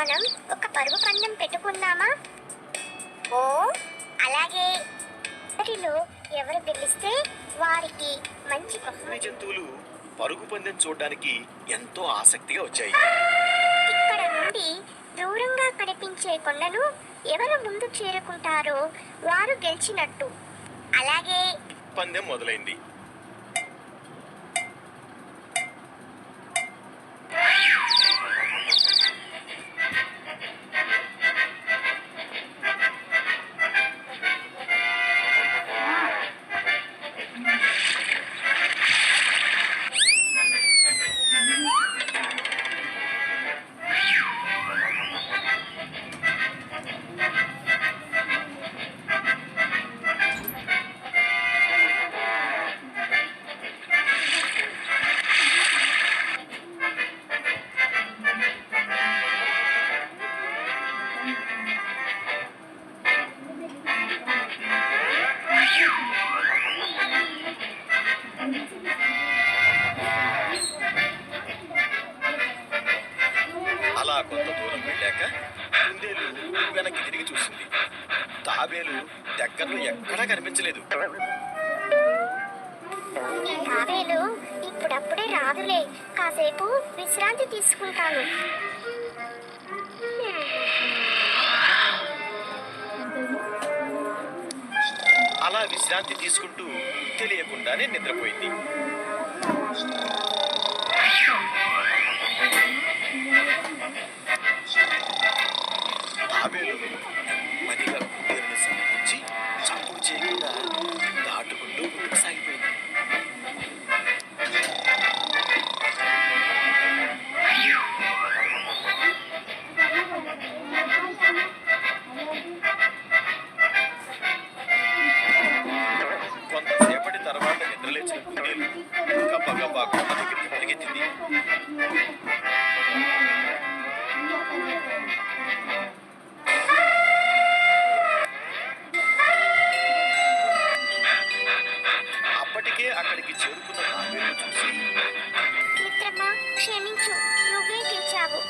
మనం ఒక పరుగు పందెం పెట్టుకుందామా? ఓ అలాగే. వాటిలో ఎవరు గెలిస్తే వారికి మంచి బహుమతి? అన్ని జంతువులు పరుగు పందెం చూడడానికి ఎంతో ఆసక్తిగా వచ్చాయి. ఇక్కడ నుండి దూరంగా కనిపించే కొండను ఎవరు ముందు చేరుకుంటారో వారు గెలిచినట్టు. అలాగే. పందెం మొదలైంది. వెళ్ళాక కుందేలు వెనక్కి తిరిగి చూసింది. తాబేలు దగ్గరలో ఎక్కడా కనిపించలేదు. తాబేలు ఇప్పుడప్పుడే రాదులే. కాసేపు విశ్రాంతి తీసుకుంటాను. అలా విశ్రాంతి తీసుకుంటూ తెలియకుండానే నిద్రపోయింది. తాబేలు నెమ్మదిగా కుందేలుని సమకూర్చి చప్పుడు చేయకుండా దాటుకుంటూ ముందుకు సాగిపోయింది. కొంతసేపటి తర్వాత నిద్రలేచిన కుందేలు గబ్బగబ్బా కొండ దగ్గరికి పరిగెత్తింది. అక్కడికి చేరుకున్న తాబేలు చూసి. మిత్రమా క్షమించు నువ్వే గెలిచావు.